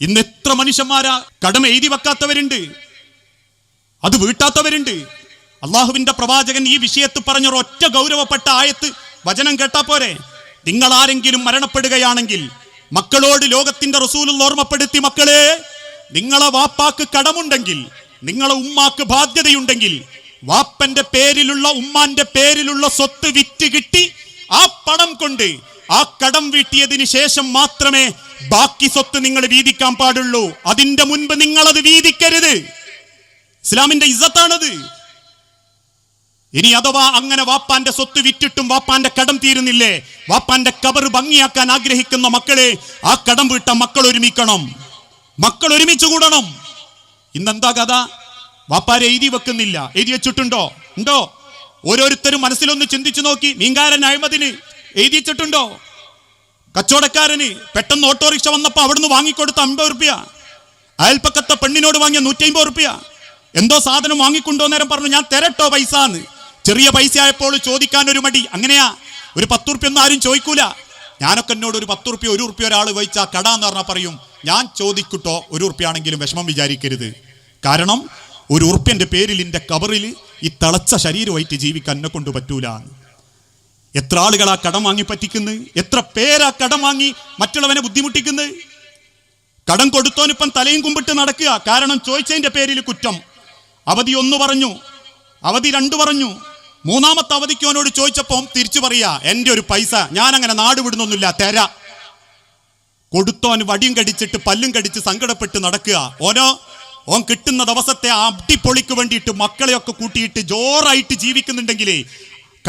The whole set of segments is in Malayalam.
ഇന്ന് എത്ര മനുഷ്യന്മാരാ കടം എഴുതി വെക്കാത്തവരുണ്ട്? അത് വീട്ടാത്തവരുണ്ട്. അള്ളാഹുവിന്റെ പ്രവാചകൻ ഈ വിഷയത്ത് പറഞ്ഞ ഒറ്റ ഗൗരവപ്പെട്ട ആയത്ത് വചനം കേട്ടാ പോരെ? നിങ്ങൾ ആരെങ്കിലും മരണപ്പെടുകയാണെങ്കിൽ മക്കളോട് ലോകത്തിന്റെ റസൂലിൽ ഓർമ്മപ്പെടുത്തി മക്കളെ നിങ്ങളെ വാപ്പാക്ക് കടമുണ്ടെങ്കിൽ നിങ്ങളെ ഉമ്മാക്ക് ബാധ്യതയുണ്ടെങ്കിൽ വാപ്പന്റെ പേരിലുള്ള ഉമ്മാന്റെ പേരിലുള്ള സ്വത്ത് വിറ്റ് കിട്ടി ആ പണം കൊണ്ട് ആ കടം വീട്ടിയതിന് ശേഷം മാത്രമേ ബാക്കി സ്വത്ത് നിങ്ങൾ വീതിക്കാൻ പാടുള്ളൂ. അതിന്റെ മുൻപ് നിങ്ങൾ അത് വീതിക്കരുത്. ഇസ്ലാമിന്റെ ഇസത്താണത് ഇനി അഥവാ അങ്ങനെ വാപ്പാന്റെ സ്വത്ത് വിറ്റിട്ടും വാപ്പാന്റെ കടം തീരുന്നില്ലേ? വാപ്പാന്റെ കബർ ഭംഗിയാക്കാൻ ആഗ്രഹിക്കുന്ന മക്കളെ ആ കടം വിട്ട മക്കൾ ഒരുമിക്കണം. മക്കൾ ഒരുമിച്ച് കൂടണം. ഇന്നെന്താ കഥ? വാപ്പാരെ എഴുതി വെക്കുന്നില്ല. എഴുതി വെച്ചിട്ടുണ്ടോ? ഉണ്ടോ? ഓരോരുത്തരും മനസ്സിലൊന്ന് ചിന്തിച്ചു നോക്കി. മീങ്കാരൻ അഴിമതിന് എഴുതി വെച്ചിട്ടുണ്ടോ? കച്ചവടക്കാരന് പെട്ടെന്ന് ഓട്ടോറിക്ഷ വന്നപ്പോൾ അവിടുന്ന് വാങ്ങിക്കൊടുത്ത അമ്പത് റുപ്യ. അയൽപ്പക്കത്തെ പെണ്ണിനോട് വാങ്ങിയ നൂറ്റി അമ്പത് റുപ്യ. എന്തോ സാധനം വാങ്ങിക്കൊണ്ടോ നേരം പറഞ്ഞു ഞാൻ തരട്ടോ പൈസ എന്ന് ചെറിയ പൈസ ആയപ്പോൾ ചോദിക്കാൻ ഒരു മടി. അങ്ങനെയാ ഒരു പത്ത് റുപ്യ ഒന്നും ആരും ചോദിക്കൂല. ഞാനൊക്കെ എന്നോട് ഒരു പത്ത് റുപ്യ ഒരു റുപ്യ ഒരാൾ വഹിച്ച കട എന്ന് പറഞ്ഞാൽ പറയും ഞാൻ ചോദിക്കട്ടോ ഒരു റുപ്യ ആണെങ്കിലും വിഷമം വിചാരിക്കരുത്. കാരണം ഒരു ഉറുപ്പ്യന്റെ പേരിൽ എന്റെ കവറിൽ ഈ തളച്ച ശരീരമായിട്ട് ജീവിക്കാൻ എന്നെ കൊണ്ട് പറ്റൂല എത്ര ആളുകളാ കടം വാങ്ങി പറ്റിക്കുന്നത് എത്ര പേരാ കടം വാങ്ങി മറ്റുള്ളവനെ ബുദ്ധിമുട്ടിക്കുന്നത് കടം കൊടുത്തോനിപ്പം തലയും കുമ്പിട്ട് നടക്കുക. കാരണം ചോദിച്ചതിന്റെ പേരിൽ കുറ്റം. അവധി ഒന്ന് പറഞ്ഞു. അവധി രണ്ട് പറഞ്ഞു. മൂന്നാമത്തെ അവധിക്ക് അവനോട് ചോദിച്ചപ്പം തിരിച്ചു പറയാ എന്റെ ഒരു പൈസ. ഞാൻ അങ്ങനെ നാട് വിടുന്നൊന്നുമില്ല. തരാ. കൊടുത്തോൻ വടിയും കടിച്ചിട്ട് പല്ലും കടിച്ച് സങ്കടപ്പെട്ട് നടക്കുക. ഓനോ ഓൻ കിട്ടുന്ന ദിവസത്തെ ആ അടിപ്പൊളിക്ക് വേണ്ടിയിട്ട് മക്കളെയൊക്കെ കൂട്ടിയിട്ട് ജോറായിട്ട് ജീവിക്കുന്നുണ്ടെങ്കിലേ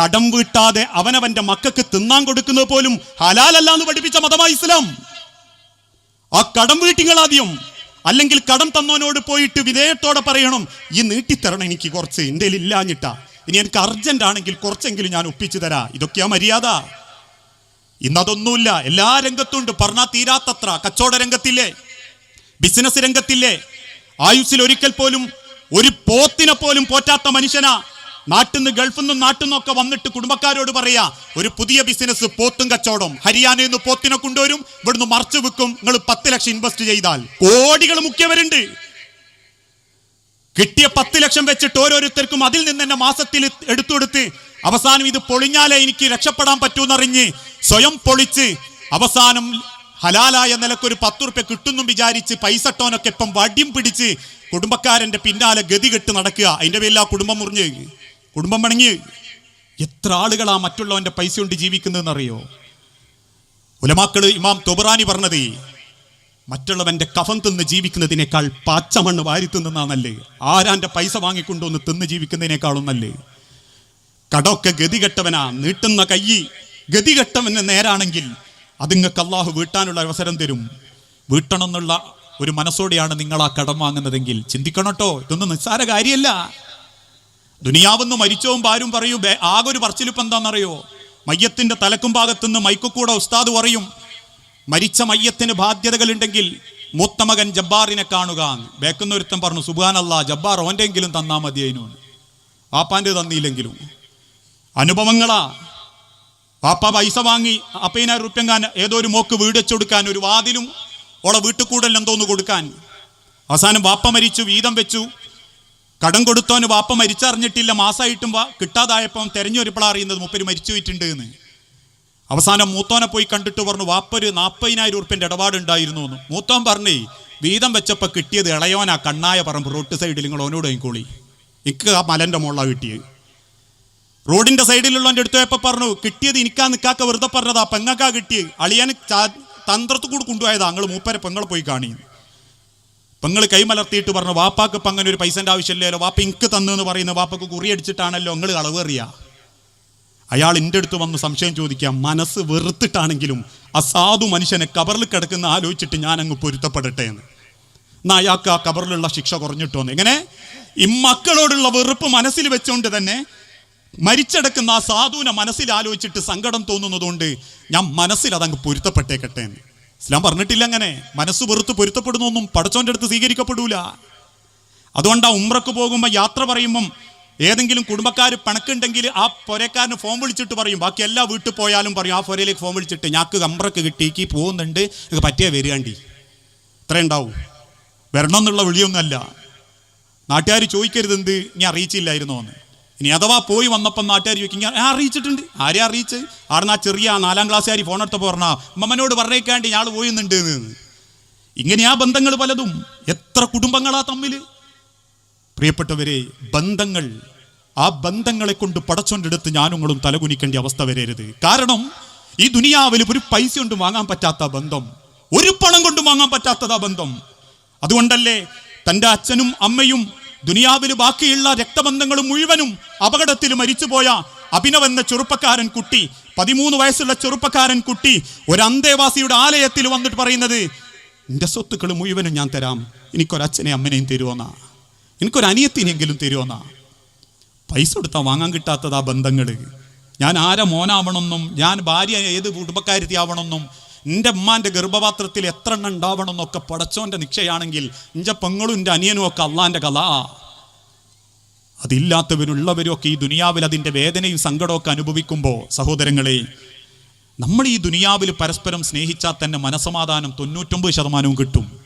കടം വീട്ടാതെ അവനവന്റെ മക്കൾക്ക് തിന്നാൻ കൊടുക്കുന്നത് പോലും ഹലാലല്ല എന്ന് പഠിപ്പിച്ച മതമായി ഇസ്ലാം. ആ കടം വീട്ടിങ്ങൾ ആദ്യം. അല്ലെങ്കിൽ കടം തന്നവനോട് പോയിട്ട് വിധേയത്തോടെ പറയണം ഈ നീട്ടിത്തരണം എനിക്ക് കുറച്ച് എന്റെ ഇല്ലാഞ്ഞിട്ടാ. ഇനി എനിക്ക് അർജന്റ് ആണെങ്കിൽ കുറച്ചെങ്കിലും ഞാൻ ഒപ്പിച്ചു തരാ. ഇതൊക്കെയാ മര്യാദ. ഇന്നതൊന്നുമില്ല എല്ലാ രംഗത്തുണ്ട്. പറഞ്ഞാൽ തീരാത്തത്ര. കച്ചവട രംഗത്തില്ലേ? ബിസിനസ് രംഗത്തില്ലേ? ആയുസ്സിൽ ഒരിക്കൽ പോലും ഒരു പോത്തിനെ പോലും പോറ്റാത്ത മനുഷ്യനാ. നാട്ടിൽ നിന്ന് ഗൾഫിൽ നിന്നും നാട്ടിൽ നിന്നൊക്കെ വന്നിട്ട് കുടുംബക്കാരോട് പറയാ ഒരു പുതിയ ബിസിനസ് പോത്തും കച്ചവടം. ഹരിയാനയിൽ നിന്ന് പോത്തിനെ കൊണ്ടുവരും ഇവിടുന്ന് മറച്ചു വെക്കും നിങ്ങൾ പത്ത് ലക്ഷം ഇൻവെസ്റ്റ് ചെയ്താൽ. കോടികൾ മുഖ്യവരുണ്ട്. കിട്ടിയ പത്ത് ലക്ഷം വെച്ചിട്ട് ഓരോരുത്തർക്കും അതിൽ നിന്ന് തന്നെ മാസത്തിൽ എടുത്തുകൊടുത്ത് അവസാനം ഇത് പൊളിഞ്ഞാലേ എനിക്ക് രക്ഷപ്പെടാൻ പറ്റൂന്നറിഞ്ഞ് സ്വയം പൊളിച്ച് അവസാനം ഹലാലായ നിലക്കൊരു പത്ത് റുപ്യ കിട്ടുന്നും വിചാരിച്ച് പൈസ ടോനൊക്കെ ഇപ്പം വടിയും പിടിച്ച് കുടുംബക്കാരന്റെ പിന്നാലെ ഗതി കെട്ട് നടക്കുക. അതിന്റെ പേരിൽ ആ കുടുംബം മുറിഞ്ഞ് കുടുംബം പണങ്ങി എത്ര ആളുകളാ മറ്റുള്ളവന്റെ പൈസ കൊണ്ട് ജീവിക്കുന്നതെന്നറിയോ? ഉലമാക്കൾ ഇമാം തൊബറാനി പറഞ്ഞത് മറ്റുള്ളവന്റെ കഫം തിന്ന് ജീവിക്കുന്നതിനേക്കാൾ പച്ചമണ്ണ് വാരി തിന്നുന്നതാണല്ലേ? ആരാന്റെ പൈസ വാങ്ങിക്കൊണ്ടുവന്ന് തിന്ന് ജീവിക്കുന്നതിനേക്കാളും നല്ലേ കടമൊക്കെ ഗതികെട്ടവനാ നീട്ടുന്ന കൈ ഗതികെട്ടവന് നേരാണെങ്കിൽ അതിങ്ങൾക്ക് അള്ളാഹു വീട്ടാനുള്ള അവസരം തരും. വീട്ടണമെന്നുള്ള ഒരു മനസ്സോടെയാണ് നിങ്ങൾ ആ കടം വാങ്ങുന്നതെങ്കിൽ ചിന്തിക്കണട്ടോ ഇതൊന്നും നിസ്സാര കാര്യമല്ല ദുനിയാവെന്ന് മരിച്ചവും പാരും പറയും ആകെ ഒരു പറച്ചിലിപ്പം എന്താണെന്നറിയോ? മയ്യത്തിന്റെ തലക്കും ഭാഗത്തുനിന്ന് മൈക്കുകൂടെ ഉസ്താദ് പറയും മരിച്ച മയ്യത്തിന് ബാധ്യതകളുണ്ടെങ്കിൽ മൂത്തമകൻ ജബ്ബാറിനെ കാണുക ബേക്കുന്ന ഒരുത്തൻ പറഞ്ഞു സുബാനല്ല ജബ്ബാർ ഓന്റെങ്കിലും തന്നാ മതി അതിനോ വാപ്പാന്റെ തന്നിയില്ലെങ്കിലും. അനുഭവങ്ങളാ. പാപ്പ പൈസ വാങ്ങി അപ്പതിനായിരം റുപ്യങ്കാൻ ഏതോ ഒരു മോക്ക് വീട് വെച്ച് കൊടുക്കാൻ ഒരു വാതിലും ഓളെ എന്തോന്ന് കൊടുക്കാൻ. അവസാനം വാപ്പ മരിച്ചു വീതം വെച്ചു. കടം കൊടുത്തോന് വാപ്പ മരിച്ചറിഞ്ഞിട്ടില്ല മാസമായിട്ടും കിട്ടാതായപ്പം തെരഞ്ഞൊരുപ്പളാ അറിയുന്നത് മുപ്പര് മരിച്ചു പോയിട്ടുണ്ട് എന്ന്. അവസാനം മൂത്തോനെ പോയി കണ്ടിട്ട് പറഞ്ഞു വാപ്പൊരു നാൽപ്പതിനായിരം ഉറുപ്പ്യന്റെ ഇടപാടുണ്ടായിരുന്നു എന്ന്. മൂത്തോൻ പറഞ്ഞേ വീതം വെച്ചപ്പോൾ കിട്ടിയത് ഇളയോനാ കണ്ണായ പറമ്പ് റോഡ് സൈഡിൽ നിങ്ങൾ ഓനോട് വാങ്ങിക്കോളി. എനിക്ക് ആ മലന്റെ മുകളിലാണ് കിട്ടിയത്. റോഡിന്റെ സൈഡിലുള്ളവന്റെ അടുത്ത് പോയപ്പോൾ പറഞ്ഞു കിട്ടിയത് എനിക്കാ നിൽക്കാക്ക വെറുതെ പറഞ്ഞതാ പെങ്ങക്കാ കിട്ടിയത്. അളിയാൻ തന്ത്രത്തു കൂടെ കൊണ്ടുപോയതാ നിങ്ങൾ മൂപ്പരെ പെങ്ങളെ പോയി കാണി പെങ്ങൾ കൈമലർത്തിയിട്ട് പറഞ്ഞു വാപ്പാക്ക് ഇപ്പം അങ്ങനെ ഒരു പൈസന്റെ ആവശ്യമില്ലല്ലോ വാപ്പ ഇങ്ക് തന്നു എന്ന് പറയുന്ന വാപ്പക്ക് കുറിയടിച്ചിട്ടാണല്ലോ നിങ്ങൾ അളവേറിയ അയാൾ എന്റെ അടുത്ത് വന്ന് സംശയം ചോദിക്കാം മനസ്സ് വെറുത്തിട്ടാണെങ്കിലും അസാധു മനുഷ്യനെ കബറിൽ കിടക്കുന്ന ആലോചിച്ചിട്ട് ഞാൻ അങ്ങ് പൊരുത്തപ്പെടട്ടെ എന്ന്. എന്നാൽ അയാൾക്ക് ആ കബറിലുള്ള ശിക്ഷ കുറഞ്ഞിട്ടോന്ന് എങ്ങനെ? ഈ മക്കളോടുള്ള വെറുപ്പ് മനസ്സിൽ വെച്ചുകൊണ്ട് തന്നെ മരിച്ചടക്കുന്ന ആ സാധുവിനെ മനസ്സിൽ ആലോചിച്ചിട്ട് സങ്കടം തോന്നുന്നതുകൊണ്ട് ഞാൻ മനസ്സിൽ അതങ്ങ് പൊരുത്തപ്പെട്ടേക്കട്ടെ എന്ന്. ഇസ്ലാം പറഞ്ഞിട്ടില്ല അങ്ങനെ. മനസ്സ് വെറുത്ത് പൊരുത്തപ്പെടുന്നൊന്നും പടച്ചോന്റെ അടുത്ത് സ്വീകരിക്കപ്പെടൂല. അതുകൊണ്ട് ആ ഉമ്രക്ക് പോകുമ്പോൾ യാത്ര പറയുമ്പം ഏതെങ്കിലും കുടുംബക്കാർ പണക്കുണ്ടെങ്കിൽ ആ പൊരക്കാരന് ഫോം വിളിച്ചിട്ട് പറയും. ബാക്കി എല്ലാ വീട്ടിൽ പോയാലും പറയും ആ പൊരയിലേക്ക് ഫോം വിളിച്ചിട്ട് ഞാക്ക് കമ്പ്രക്ക് കിട്ടിക്ക് പോകുന്നുണ്ട് ഇത് പറ്റിയ വരികണ്ടി ഇത്ര ഉണ്ടാവും. വരണം എന്നുള്ള വിളിയൊന്നുമല്ല. നാട്ടുകാർ ചോദിക്കരുത് ഞാൻ അറിയിച്ചില്ലായിരുന്നോ എന്ന്. ഇനി അഥവാ പോയി വന്നപ്പം നാട്ടുകാർ ചോദിക്കും ഞാൻ അറിയിച്ചിട്ടുണ്ട്? ആരെ അറിയിച്ച്? ആടുന്ന് ആ ചെറിയ നാലാം ക്ലാസ്സുകാരി ഫോൺ എടുത്തപ്പോൾ പറഞ്ഞാ അമ്മമ്മനോട് പറഞ്ഞേക്കാണ്ട് ഞാൾ പോയിന്നുണ്ട് എന്ന് ആ ബന്ധങ്ങൾ പലതും. എത്ര കുടുംബങ്ങളാ തമ്മിൽ പ്രിയപ്പെട്ടവരെ ബന്ധങ്ങൾ ആ ബന്ധങ്ങളെ കൊണ്ട് പടച്ചോണ്ടെടുത്ത് ഞാനുങ്ങളും തലകുനിക്കേണ്ട അവസ്ഥ വരരുത്. കാരണം ഈ ദുനിയാവിൽ ഒരു പൈസ കൊണ്ട് വാങ്ങാൻ പറ്റാത്ത ബന്ധം ഒരു പണം കൊണ്ട് വാങ്ങാൻ പറ്റാത്തതാ ബന്ധം. അതുകൊണ്ടല്ലേ തന്റെ അച്ഛനും അമ്മയും ദുനിയാവിൽ ബാക്കിയുള്ള രക്തബന്ധങ്ങൾ മുഴുവനും അപകടത്തിൽ മരിച്ചുപോയ അഭിനവ് എന്ന ചെറുപ്പക്കാരൻ കുട്ടി പതിമൂന്ന് വയസ്സുള്ള ചെറുപ്പക്കാരൻ കുട്ടി ഒരു അന്തേവാസിയുടെ ആലയത്തിൽ വന്നിട്ട് പറയുന്നത് എന്റെ സ്വത്തുക്കൾ മുഴുവനും ഞാൻ തരാം. എനിക്കൊരച്ഛനെ അമ്മനെയും തരുമെന്നാ എനിക്കൊരു അനിയത്തിനെങ്കിലും തരുമെന്നാ പൈസ കൊടുത്താൽ വാങ്ങാൻ കിട്ടാത്തതാ ബന്ധങ്ങൾ ഞാൻ ആരെ മോനാവണമെന്നും ഞാൻ ഭാര്യ ഏത് കുടുംബക്കാരത്തി ആവണമെന്നും എന്റെ ഉമ്മാന്റെ ഗർഭപാത്രത്തിൽ എത്ര എണ്ണം ഉണ്ടാവണം എന്നൊക്കെ പടച്ചോന്റെ നിക്ഷയാണെങ്കിൽ എന്റെ പെങ്ങളും എന്റെ അനിയനും ഒക്കെ അള്ളാന്റെ കഥ. അതില്ലാത്തവരുള്ളവരും ഒക്കെ ഈ ദുനിയാവിൽ അതിന്റെ വേദനയും സങ്കടമൊക്കെ അനുഭവിക്കുമ്പോൾ സഹോദരങ്ങളെ നമ്മൾ ഈ ദുനിയാവിൽ പരസ്പരം സ്നേഹിച്ചാൽ തന്നെ മനസമാധാനം തൊണ്ണൂറ്റൊമ്പത് ശതമാനവും കിട്ടും.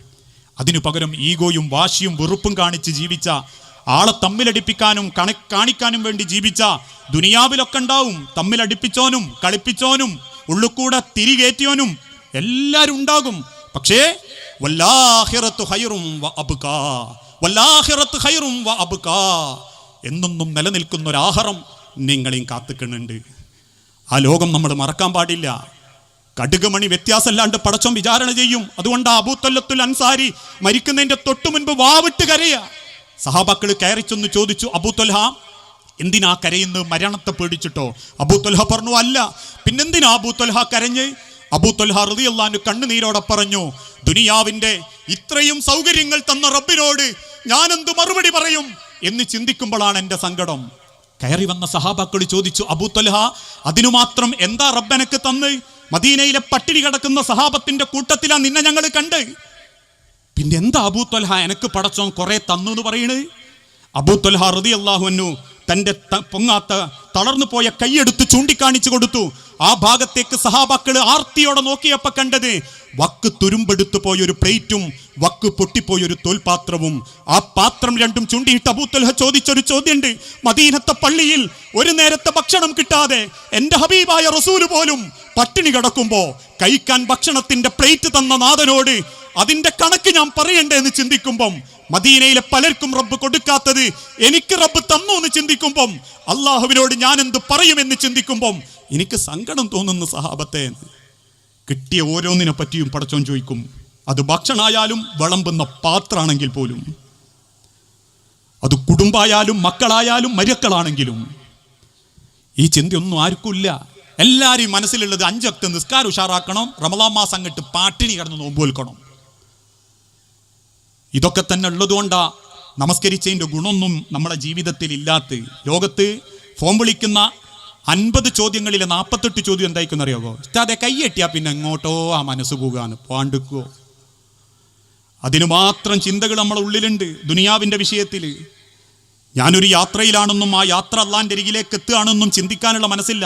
അതിനു പകരം ഈഗോയും വാശിയും വെറുപ്പും കാണിച്ച് ജീവിച്ച ആളെ തമ്മിലടിപ്പിക്കാനും കണ കാണിക്കാനും വേണ്ടി ജീവിച്ച ദുനിയാവിലൊക്കെ ഉണ്ടാവും. തമ്മിലടിപ്പിച്ചോനും കളിപ്പിച്ചോനും ഉള്ളുകൂടെ തിരികേറ്റിയോനും എല്ലാവരും ഉണ്ടാകും. പക്ഷേ വല്ലാഹിറത്ത് ഹൈറും വ അബ്കാ. വല്ലാഹിറത്ത് ഹൈറും വ അബ്കാ. എന്നൊന്നും നിലനിൽക്കുന്ന ഒരു നിങ്ങളെയും കാത്തുക്കുന്നുണ്ട്. ആ ലോകം നമ്മൾ മറക്കാൻ പാടില്ല. കടുകുമണി വ്യത്യാസമല്ലാണ്ട് പടച്ചോം വിചാരണ ചെയ്യും. അതുകൊണ്ട് അബൂത്തല്ലത്തുൽ അൻസാരി മരിക്കുന്നതിന്റെ തൊട്ടു മുൻപ് വാവിട്ട് കരയ. സഹാബാക്കൾ കയറി ചെന്ന് ചോദിച്ചു അബൂത്തൊൽഹ എന്തിനാ കരയുന്നത്? മരണത്തെ പേടിച്ചിട്ടോ? അബൂത്തൊൽഹ പറഞ്ഞു അല്ല പിന്നെന്തിനാ അബൂത്തൊൽഹ കരഞ്ഞ്? അബൂത്തൊൽഹ റളിയല്ലാഹു കണ്ണുനീരോടെ പറഞ്ഞു ദുനിയാവിന്റെ ഇത്രയും സൗകര്യങ്ങൾ തന്ന റബ്ബിനോട് ഞാനെന്ത് മറുപടി പറയും? എന്ന് ചിന്തിക്കുമ്പോഴാണ് എന്റെ സങ്കടം. കയറി വന്ന സഹാബാക്കൾ ചോദിച്ചു അബൂത്തൊൽഹ അതിനു മാത്രം എന്താ റബ്ബനക്ക് തന്ന്? മദീനയിലെ പട്ടിണി കിടക്കുന്ന സഹാബത്തിന്റെ കൂട്ടത്തിലാ നിന്നെ ഞങ്ങൾ കണ്ട്. പിന്നെ എന്താ അബൂത്തൊൽഹ എനക്ക് പടച്ചോൻ കുറെ തന്നു എന്ന് പറയണേ അബൂത്തൊൽഹ റതി അള്ളാഹു തന്റെ ത- പൊങ്ങാത്ത തളർന്നു പോയ കൈയെടുത്ത് ചൂണ്ടിക്കാണിച്ചു കൊടുത്തു ആ ഭാഗത്തേക്ക് സഹാബാക്കൾ ആർത്തിയോടെ നോക്കിയപ്പോ കണ്ടത് വക്ക് തുരുമ്പെടുത്തു പോയൊരു പ്ലേറ്റും വക്ക് പൊട്ടിപ്പോയൊരു തോൽപാത്രവും. ആ പാത്രം രണ്ടും ചൂണ്ടിയിട്ട് അബൂത്തൽഹ ചോദിച്ചൊരു ചോദ്യമുണ്ട് മദീനത്തെ പള്ളിയിൽ ഒരു നേരത്തെ ഭക്ഷണം കിട്ടാതെ എന്റെ ഹബീബായ റസൂൽ പോലും പട്ടിണി കിടക്കുമ്പോ കഴിക്കാൻ ഭക്ഷണത്തിന്റെ പ്ലേറ്റ് തന്ന നാഥനോട് അതിന്റെ കണക്ക് ഞാൻ പറയണ്ടേ എന്ന് ചിന്തിക്കുമ്പം മദീനയിലെ പലർക്കും റബ്ബ് കൊടുക്കാത്തത് എനിക്ക് റബ്ബ് തന്നു എന്ന് ചിന്തിക്കുമ്പം അള്ളാഹുവിനോട് ഞാൻ എന്ത് പറയുമെന്ന് ചിന്തിക്കുമ്പം എനിക്ക് സങ്കടം തോന്നുന്ന സഹാബത്തെ. കിട്ടിയ ഓരോന്നിനെ പറ്റിയും പടച്ചോൻ ചോദിക്കും അത് ഭക്ഷണമായാലും വിളമ്പുന്ന പാത്രാണെങ്കിൽ പോലും അത് കുടുംബായാലും മക്കളായാലും മരുക്കളാണെങ്കിലും ഈ ചിന്തയൊന്നും ആർക്കുമില്ല. എല്ലാവരെയും മനസ്സിലുള്ളത് അഞ്ചക്ത് നിസ്കാരം ഉഷാറാക്കണം റമദാം മാസം അങ്ങട്ട് പാട്ടിണി കിടന്ന് നോമ്പ് വെൽക്കണം ഇതൊക്കെ തന്നെ ഉള്ളതുകൊണ്ടാ നമസ്കരിച്ചതിന്റെ ഗുണമൊന്നും നമ്മുടെ ജീവിതത്തിൽ ഇല്ലാത്ത ലോകത്ത് ഫോം വിളിക്കുന്ന അൻപത് ചോദ്യങ്ങളിലെ നാൽപ്പത്തെട്ട് ചോദ്യം എന്തായിരിക്കും അറിയാമോ ഇഷ്ടാതെ കൈയെട്ടിയാ പിന്നെ എങ്ങോട്ടോ ആ മനസ്സ് പോകാന്ന്. പാണ്ടുക്കോ അതിനു മാത്രം ചിന്തകൾ നമ്മുടെ ഉള്ളിലുണ്ട് ദുനിയാവിന്റെ വിഷയത്തിൽ. ഞാനൊരു യാത്രയിലാണെന്നും ആ യാത്ര അള്ളാന്റെ അരികിലേക്ക് എത്തുകയാണെന്നും ചിന്തിക്കാനുള്ള മനസ്സില്ല.